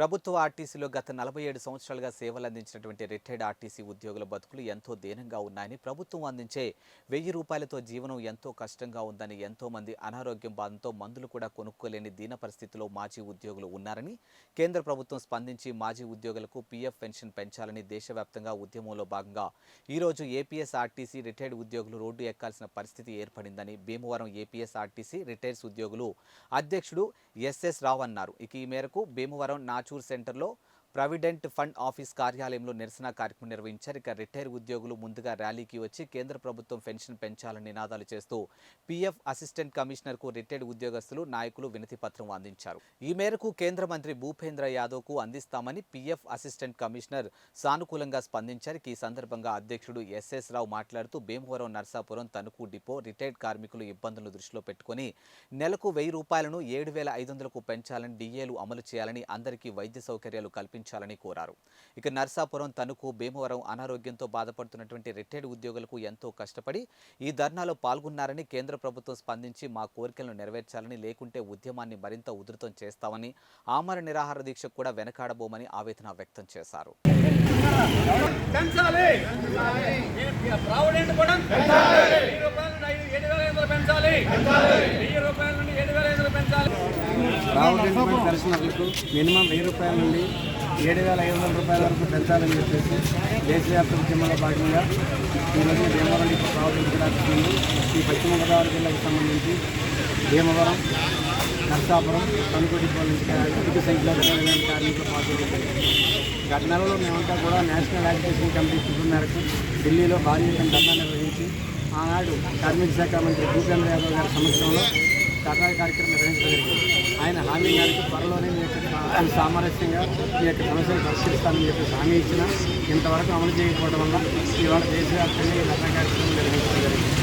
ప్రభుత్వ ఆర్టీసీలో గత నలభై ఏడు సంవత్సరాలుగా సేవలు అందించినటువంటి రిటైర్డ్ ఆర్టీసీ ఉద్యోగుల బతుకులు ఎంతో దీనంగా ఉన్నాయని ప్రభుత్వం అందించే వెయ్యి రూపాయలతో జీవనం ఎంతో కష్టంగా ఉందని ఎంతోమంది అనారోగ్యం బాధతో మందులు కూడా కొనుక్కోలేని దీన పరిస్థితిలో మాజీ ఉద్యోగులు ఉన్నారని కేంద్ర ప్రభుత్వం స్పందించి మాజీ ఉద్యోగులకు పీఎఫ్ పెన్షన్ పెంచాలని దేశవ్యాప్తంగా ఉద్యమంలో భాగంగా ఈరోజు ఏపీఎస్ ఆర్టీసీ రిటైర్డ్ ఉద్యోగులు రోడ్డు ఎక్కాల్సిన పరిస్థితి ఏర్పడిందని భీమవరం ఏపీఎస్ ఆర్టీసీ రిటైర్స్ ఉద్యోగులు అధ్యక్షుడు ఎస్ఎస్ రావు అన్నారు ఇక ఈ మేరకు భీమవరం నాచూర్ సెంటర్లో ప్రావిడెంట్ ఫండ్ ఆఫీస్ కార్యాలయంలో నిరసన కార్యక్రమం నిర్వహించారు. ఇక రిటైర్ ఉద్యోగులు ముందుగా ర్యాలీకి వచ్చి కేంద్ర ప్రభుత్వం పెన్షన్ పెంచాలని నినాదాలు చేస్తూ పీఎఫ్ అసిస్టెంట్ కమిషనర్కు రిటైర్డ్ ఉద్యోగస్తులు నాయకులు వినతి పత్రం అందించారు. ఈ మేరకు కేంద్ర మంత్రి భూపేంద్ర యాదవ్కు అందిస్తామని పీఎఫ్ అసిస్టెంట్ కమిషనర్ సానుకూలంగా స్పందించారు. ఈ సందర్భంగా అధ్యక్షుడు ఎస్ఎస్ రావు మాట్లాడుతూ భీమవరం నర్సాపురం తణుకు డిపో రిటైర్డ్ కార్మికులు ఇబ్బందులను దృష్టిలో పెట్టుకుని నెలకు వెయ్యి రూపాయలను ఏడు వేల ఐదు వందలకు పెంచాలని డిఏలు అమలు చేయాలని అందరికీ వైద్య సౌకర్యాలు కల్పించారు. కల్పించాలని కోరారు. ఇక నర్సాపురం తణుకు భీమవరం అనారోగ్యంతో బాధపడుతున్నటువంటి రిటైర్డ్ ఉద్యోగులకు ఎంతో కష్టపడి ఈ ధర్నాలో పాల్గొన్నారని కేంద్ర ప్రభుత్వం స్పందించి మా కోరికలను నెరవేర్చాలని లేకుంటే ఉద్యమాన్ని మరింత ఉధృతం చేస్తామని ఆమర నిరాహార దీక్షకు కూడా వెనకాడబోమని ఆవేదన వ్యక్తం చేశారు. పెంచాలి! ప్రావిడెంట్ కూడా వెయ్యి రూపాయల నుండి ఐదు ఏడు వేల ఐదు వందలు పెంచాలి! వెయ్యి రూపాయల నుండి ఏడు వేల ఐదు వందలు పెంచాలి! ప్రావిడెంట్ పెన్షనర్లకు మినిమం వెయ్యి రూపాయల నుండి ఏడు వేల ఐదు వందల రూపాయల వరకు పెంచాలని చెప్పేసి దేశవ్యాప్త ఉద్యమంలో భాగంగా ఈరోజు భీమవరం డిపో ఈ పశ్చిమ గోదావరి జిల్లాకు సంబంధించి భీమవరం నర్సాపురం తణుకు నుంచి అధిక సంఖ్యలో రిటైర్మెంట్ కార్మికులు పాల్గొన్నారు గత నెలలో మేమంతా కూడా నేషనల్ యాజిటేషన్ కమిటీ పిలుపు మేరకు ఢిల్లీలో భారీ ఎత్తున ధర్నా నిర్వహించి ఆనాడు కార్మిక శాఖ మంత్రి భూపేంద్ర యాదవ్ గారి సమక్షంలో ధర్నా కార్యక్రమం నిర్వహించడం జరిగింది. ఆయన హామీ మేరకు త్వరలోనే మీ యొక్క సామరస్యంగా మీ యొక్క సమస్యలు పరిష్కరిస్తానని చెప్పి హామీ ఇచ్చిన ఇంతవరకు అమలు చేయకపోవడం వల్ల ఇవాళ దేశవ్యాప్తంగా ఈ ధర్నా కార్యక్రమం నిర్వహించడం జరిగింది.